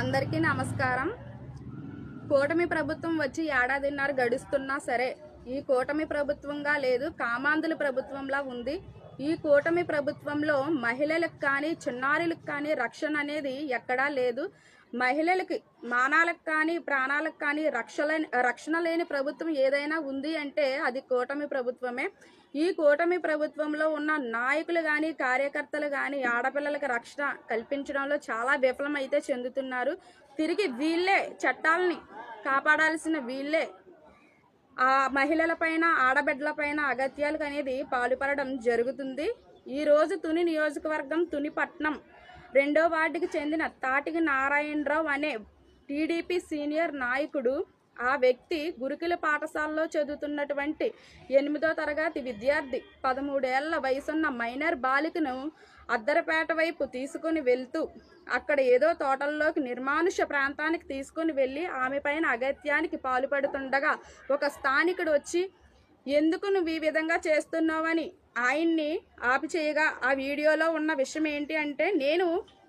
అందరికీ నమస్కారం. కూటమి ప్రభుత్వం వచ్చి ఏడాదిన్నర గడుస్తున్నా సరే ఈ కూటమి ప్రభుత్వంగా లేదు కామాంధుల ప్రభుత్వంలా ఉంది. ఈ కూటమి ప్రభుత్వంలో మహిళలకు కానీ చిన్నారులకు కానీ రక్షణ అనేది ఎక్కడా లేదు. మహిళలకి మానాలకు కానీ ప్రాణాలకు కానీ రక్షణ రక్షణ లేని ప్రభుత్వం ఏదైనా ఉంది అంటే అది కూటమి ప్రభుత్వమే. ఈ కూటమి ప్రభుత్వంలో ఉన్న నాయకులు కానీ కార్యకర్తలు కానీ ఆడపిల్లలకు రక్షణ కల్పించడంలో చాలా విఫలమైతే చెందుతున్నారు. తిరిగి వీళ్ళే చట్టాలని కాపాడాల్సిన వీళ్ళే ఆ మహిళలపైన ఆడబిడ్డలపైన అగత్యాలకు అనేది పాల్పడడం జరుగుతుంది. ఈరోజు తుని నియోజకవర్గం తుని పట్నం రెండో వార్డుకి చెందిన తాటికి నారాయణరావు అనే టీడీపీ సీనియర్ నాయకుడు ఆ వ్యక్తి గురుకుల పాఠశాలలో చదువుతున్నటువంటి ఎనిమిదో తరగతి విద్యార్థి. పదమూడేళ్ళ వయసున్న మైనర్ బాలికను అద్దరపేట వైపు తీసుకుని వెళ్తూ అక్కడ ఏదో తోటల్లోకి నిర్మానుష ప్రాంతానికి తీసుకుని వెళ్ళి ఆమె పైన అగత్యానికి పాల్పడుతుండగా ఒక స్థానికుడు వచ్చి ఎందుకు నువ్వు ఈ విధంగా చేస్తున్నావని ఆయన్ని ఆపి చేయగా ఆ వీడియోలో ఉన్న విషయం ఏంటి అంటే నేను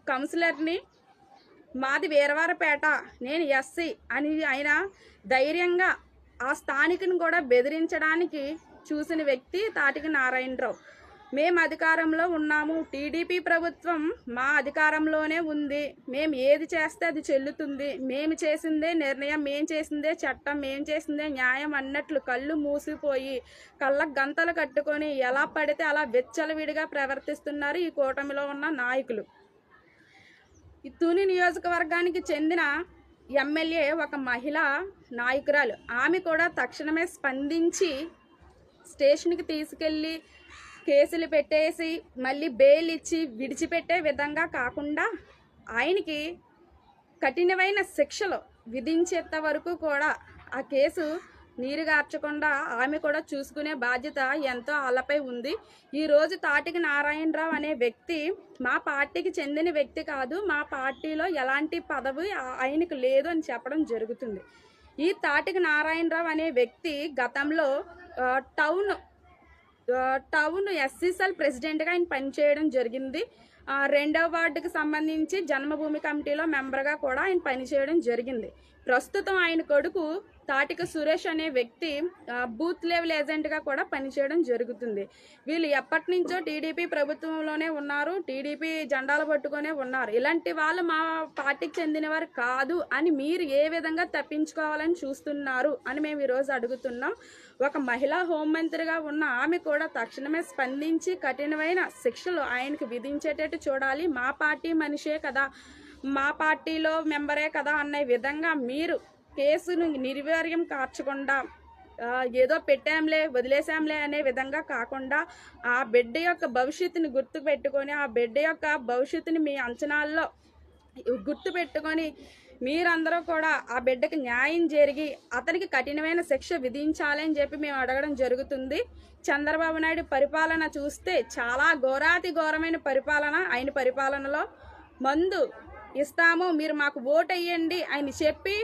కౌన్సిలర్ని మాది వీరవారపేట నేను ఎస్సీ అని ఆయన ధైర్యంగా ఆ స్థానికుని కూడా బెదిరించడానికి చూసిన వ్యక్తి తాటికి నారాయణరావు. మేము అధికారంలో ఉన్నాము. టీడీపీ ప్రభుత్వం మా అధికారంలోనే ఉంది. మేము ఏది చేస్తే అది చెల్లుతుంది. మేము చేసిందే నిర్ణయం మేం చేసిందే చట్టం మేం చేసిందే న్యాయం అన్నట్లు కళ్ళు మూసిపోయి కళ్ళకు గంతలు కట్టుకొని ఎలా పడితే అలా వెచ్చలవిడిగా ప్రవర్తిస్తున్నారు ఈ కూటమిలో ఉన్న నాయకులు. ఈ తుని నియోజకవర్గానికి చెందిన ఎమ్మెల్యే ఒక మహిళ నాయకురాలు. ఆమె కూడా తక్షణమే స్పందించి స్టేషన్కి తీసుకెళ్ళి కేసులు పెట్టేసి మళ్ళీ బెయిల్ ఇచ్చి విడిచిపెట్టే విధంగా కాకుండా ఆయనకి కఠినమైన శిక్షలు విధించేంత వరకు కూడా ఆ కేసు నీరుగార్చకుండా ఆమె కూడా చూసుకునే బాధ్యత ఎంతో ఆళ్ళపై ఉంది. ఈరోజు తాటికి నారాయణరావు అనే వ్యక్తి మా పార్టీకి చెందిన వ్యక్తి కాదు. మా పార్టీలో ఎలాంటి పదవి ఆయనకు లేదు అని చెప్పడం జరుగుతుంది. ఈ తాటికి నారాయణరావు అనే వ్యక్తి గతంలో టౌన్ టౌన్ ఎస్సీసెల్ ప్రెసిడెంట్గా ఆయన పనిచేయడం జరిగింది. రెండవ వార్డుకి సంబంధించి జన్మభూమి కమిటీలో మెంబర్గా కూడా ఆయన పనిచేయడం జరిగింది. ప్రస్తుతం ఆయన కొడుకు తాటిక సురేష్ అనే వ్యక్తి బూత్ లెవెల్ ఏజెంట్గా కూడా పనిచేయడం జరుగుతుంది. వీళ్ళు ఎప్పటి నుంచో టీడీపీ ప్రభుత్వంలోనే ఉన్నారు టీడీపీ జెండాలు పట్టుకొనే ఉన్నారు. ఇలాంటి వాళ్ళు మా పార్టీకి చెందినవారు కాదు అని మీరు ఏ విధంగా తప్పించుకోవాలని చూస్తున్నారు అని మేము ఈరోజు అడుగుతున్నాం. ఒక మహిళా హోంమంత్రిగా ఉన్న ఆమె కూడా తక్షణమే స్పందించి కఠినమైన శిక్షలు ఆయనకు విధించేటట్టు చూడాలి. మా పార్టీ మనిషే కదా. మా పార్టీలో మెంబరే కదా అనే విధంగా మీరు కేసును నిర్వీర్యం కార్చకుండా ఏదో పెట్టాంలే వదిలేసాంలే అనే విధంగా కాకుండా ఆ బిడ్డ యొక్క భవిష్యత్తుని గుర్తు పెట్టుకొని ఆ బిడ్డ యొక్క భవిష్యత్తుని మీ అంచనాల్లో గుర్తు పెట్టుకొని మీరందరూ కూడా ఆ బిడ్డకి న్యాయం జరిగి అతనికి కఠినమైన శిక్ష విధించాలని చెప్పి మేము అడగడం జరుగుతుంది. చంద్రబాబు నాయుడు పరిపాలన చూస్తే చాలా ఘోరాతి ఘోరమైన పరిపాలన ఆయన పరిపాలనలో మందు ఇస్తాము మీరు మాకు ఓటు వేయండి అని చెప్పి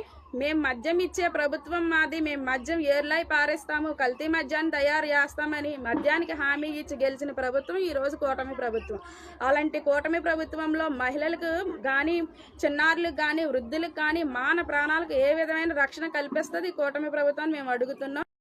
మేము మద్యం ఇచ్చే ప్రభుత్వం మాది. మేము మద్యం ఏర్లై పారేస్తాము. కల్తీ మద్యాన్ని తయారు చేస్తామని మద్యానికి హామీ ఇచ్చి గెలిచిన ప్రభుత్వం ఈరోజు కూటమి ప్రభుత్వం. అలాంటి కూటమి ప్రభుత్వంలో మహిళలకు కానీ చిన్నారులకు కానీ వృద్ధులకు కానీ మాన ప్రాణాలకు ఏ విధమైన రక్షణ కల్పిస్తుంది ఈ కూటమి ప్రభుత్వాన్ని మేము అడుగుతున్నాం.